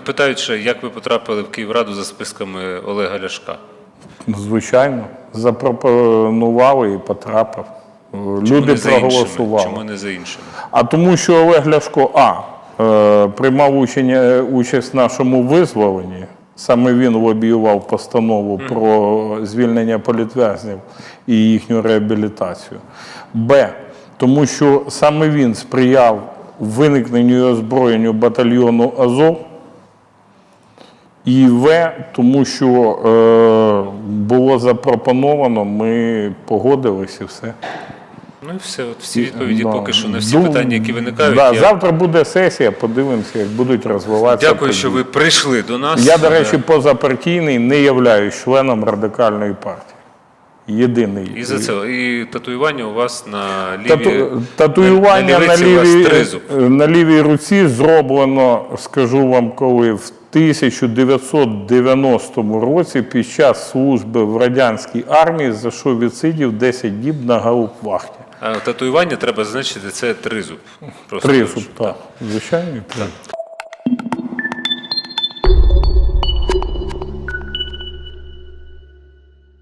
питають ще, як ви потрапили в Київраду за списками Олега Ляшка. Звичайно, запропонували і потрапив. Чому Люди не за проголосували. Чому не за іншими? А тому, що Олег Ляшко А е, приймав учення- участь в нашому визволенні. Саме він лобіював постанову про звільнення політв'язнів і їхню реабілітацію. Б. Тому що саме він сприяв виникненню і озброєнню батальйону Азов. І В, тому що е, було запропоновано, ми погодились і все. Ну і все, от всі відповіді Да. поки що на всі Дум- питання, які виникають. Да, я Завтра буде сесія, подивимося, як будуть розвиватися. Дякую, що події. ви прийшли до нас. Я, до речі, Е, позапартійний, не являюсь членом радикальної партії. Єдиний. І за це і татуювання у вас на лівій Тату... Татуювання на, у вас лівій, тризуб. на лівій руці зроблено, скажу вам, коли в 1990 році під час служби в радянській армії, за що відсидів 10 діб на гаупвахті. А татуювання треба значити, це тризуб. Просто Тризуб, так. Звичайно, тризуб.